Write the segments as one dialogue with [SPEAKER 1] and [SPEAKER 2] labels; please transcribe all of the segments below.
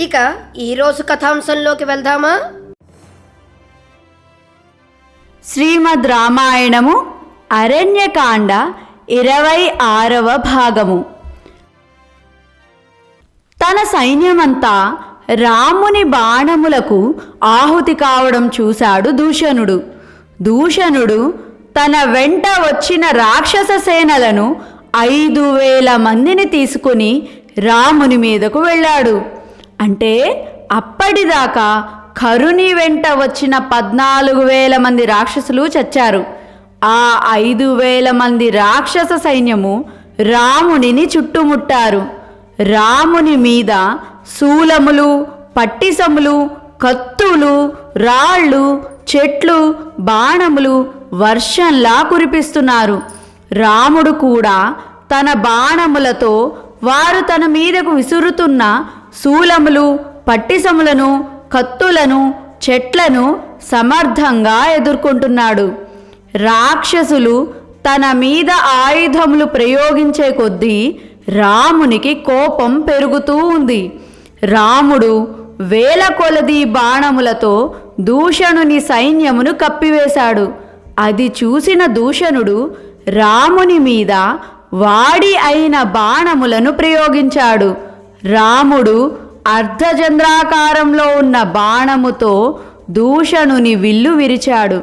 [SPEAKER 1] ఇక ఈరోజు కథాంశంలోకి వెళ్దామా?
[SPEAKER 2] శ్రీమద్ రామాయణము అరణ్యకాండ ఇరవై ఆరవ భాగము. తన సైన్యమంతా రాముని బాణములకు ఆహుతి కావడం చూశాడు దూషణుడు. దూషణుడు తన వెంట వచ్చిన రాక్షస సేనలను ఐదు వేల మందిని తీసుకుని రాముని మీదకు వెళ్ళాడు. అంటే అప్పటిదాకా కరుని వెంట వచ్చిన పద్నాలుగు వేల మంది రాక్షసులు చచ్చారు. ఆ ఐదు వేల మంది రాక్షస సైన్యము రామునిని చుట్టుముట్టారు. రాముని మీద శూలములు పట్టిసములు కత్తులు రాళ్ళు చెట్లు బాణములు వర్షంలా కురిపిస్తున్నారు. రాముడు కూడా తన బాణములతో వారు తన మీదకు విసురుతున్న శూలములు పట్టిసములను కత్తులను చెట్లను సమర్థంగా ఎదుర్కొంటున్నాడు. రాక్షసులు తన మీద ఆయుధములు ప్రయోగించే కొద్దీ రామునికి కోపం పెరుగుతూ ఉంది. రాముడు వేల కొలది బాణములతో దూషణుని సైన్యమును కప్పివేశాడు. అది చూసిన దూషణుడు రాముని మీద వాడి అయిన బాణములను ప్రయోగించాడు. రాముడు అర్ధచంద్రాకారంలో ఉన్న బాణముతో దూషణుని విల్లు విరిచాడు.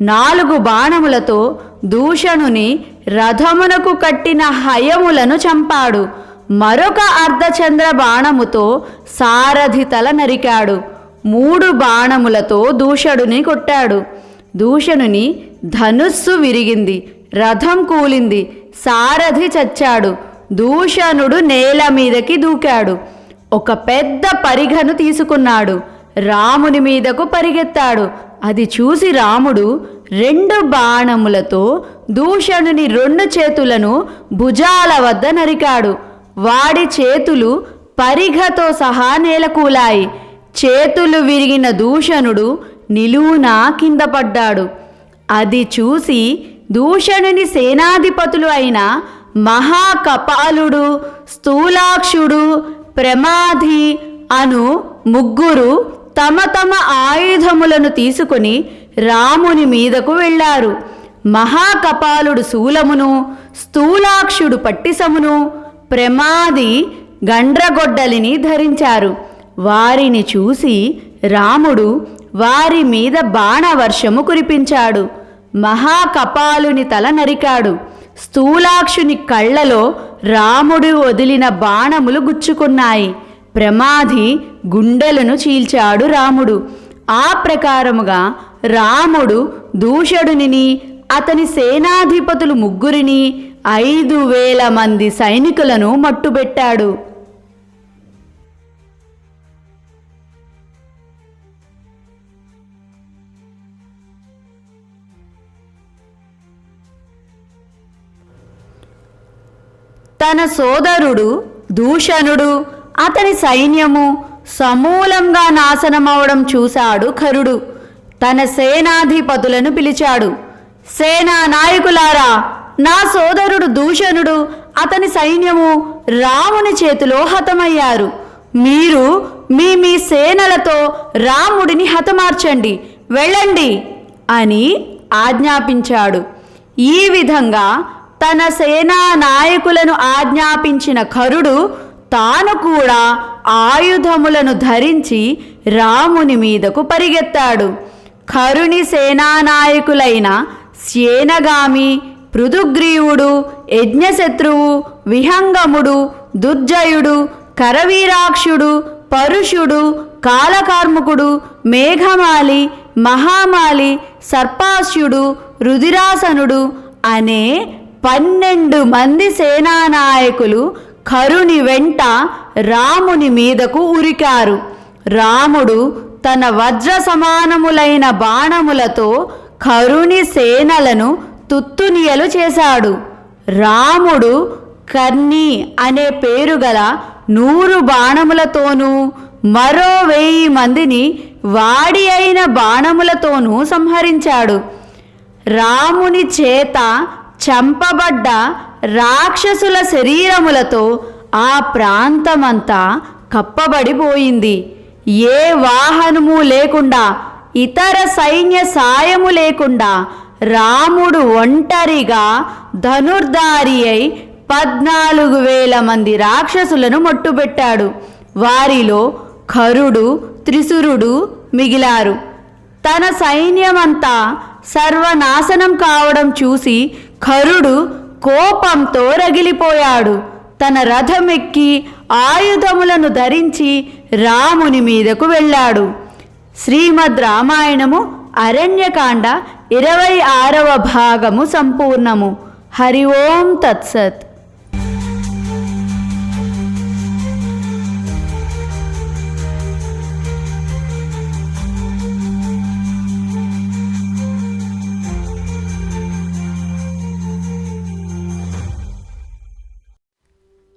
[SPEAKER 2] నాలుగు బాణములతో దూషణుని రథమునకు కట్టిన హయములను చంపాడు. మరొక అర్ధచంద్ర బాణముతో సారథి తల నరికాడు. మూడు బాణములతో దూషణుని కొట్టాడు. దూషణుని ధనుస్సు విరిగింది. రథం కూలింది. సారథి చచ్చాడు. దూషణుడు నేల మీదకి దూకాడు. ఒక పెద్ద పరిఘను తీసుకున్నాడు. రాముని మీదకు పరిగెత్తాడు. అది చూసి రాముడు రెండు బాణములతో దూషణుని రెండు చేతులను భుజాల వద్ద నరికాడు. వాడి చేతులు పరిఘతో సహా నేలకూలాయి. చేతులు విరిగిన దూషణుడు నిలువునా కింద పడ్డాడు. అది చూసి దూషణుని సేనాధిపతులు అయిన మహాకపాలుడు స్థూలాక్షుడు ప్రమాధి అను ముగ్గురు తమ తమ ఆయుధములను తీసుకుని రాముని మీదకు వెళ్ళారు. మహాకపాలుడు శూలమును స్థూలాక్షుడు పట్టిసమును ప్రమాది గండ్రగొడ్డలిని ధరించారు. వారిని చూసి రాముడు వారి మీద బాణవర్షము కురిపించాడు. మహాకపాలుని తల నరికాడు. స్థూలాక్షుని కళ్ళలో రాముడు వదిలిన బాణములు గుచ్చుకున్నాయి. ప్రమాధి గుండెలను చీల్చాడు రాముడు. ఆ ప్రకారముగా రాముడు దూషడునిని అతని సేనాధిపతులు ముగ్గురిని ఐదు వేల మంది సైనికులను మట్టుబెట్టాడు. తన సోదరుడు దూషణుడు. అతని సైన్యము సమూలంగా నాశనమవడం చూశాడు ఖరుడు. తన సేనాధిపతులను పిలిచాడు. సేనా నాయకులారా నా సోదరుడు దూషణుడు. అతని సైన్యము రాముని చేతిలో హతమయ్యారు. మీరు మీ మీ సేనలతో రాముడిని హతమార్చండి. వెళ్ళండి అని ఆజ్ఞాపించాడు. ఈ విధంగా తన సేనా నాయకులను ఆజ్ఞాపించిన కరుడు తాను కూడా ఆయుధములను ధరించి రాముని మీదకు పరిగెత్తాడు. కరుణి సేనానాయకులైన సేనగామి పృథుగ్రీవుడు యజ్ఞశత్రువు విహంగముడు దుర్జయుడు కరవీరాక్షుడు పరుషుడు కాలకార్ముకుడు మేఘమాలి మహామాలి సర్పాస్యుడు రుధిరాసనుడు అనే పన్నెండు మంది సేనానాయకులు కరుని వెంట రాముని మీదకు ఉరికారు. రాముడు తన వజ్ర సమానములైన బాణములతో కరుని సేనలను తుత్తునియలు చేశాడు. రాముడు కర్ణి అనే పేరు గల నూరు బాణములతోనూ మరో వెయ్యి మందిని వాడి అయిన బాణములతోనూ సంహరించాడు. రాముని చేత చంపబడ్డ రాక్షసుల శరీరములతో ఆ ప్రాంతమంతా కప్పబడిపోయింది. ఏ వాహనము లేకుండా ఇతర సైన్య సాయము లేకుండా రాముడు ఒంటరిగా ధనుర్ధారి అయి పద్నాలుగు వేల మంది రాక్షసులను మొట్టుపెట్టాడు. వారిలో ఖరుడు త్రిశురుడు మిగిలారు. తన సైన్యమంతా సర్వనాశనం కావడం చూసి ఖరుడు కోపంతో రగిలిపోయాడు. తన రథమెక్కి ఆయుధములను ధరించి రాముని మీదకు వెళ్ళాడు. శ్రీమద్ రామాయణము అరణ్యకాండ ఇరవై ఆరవ భాగము సంపూర్ణము. హరి ఓం తత్సత్.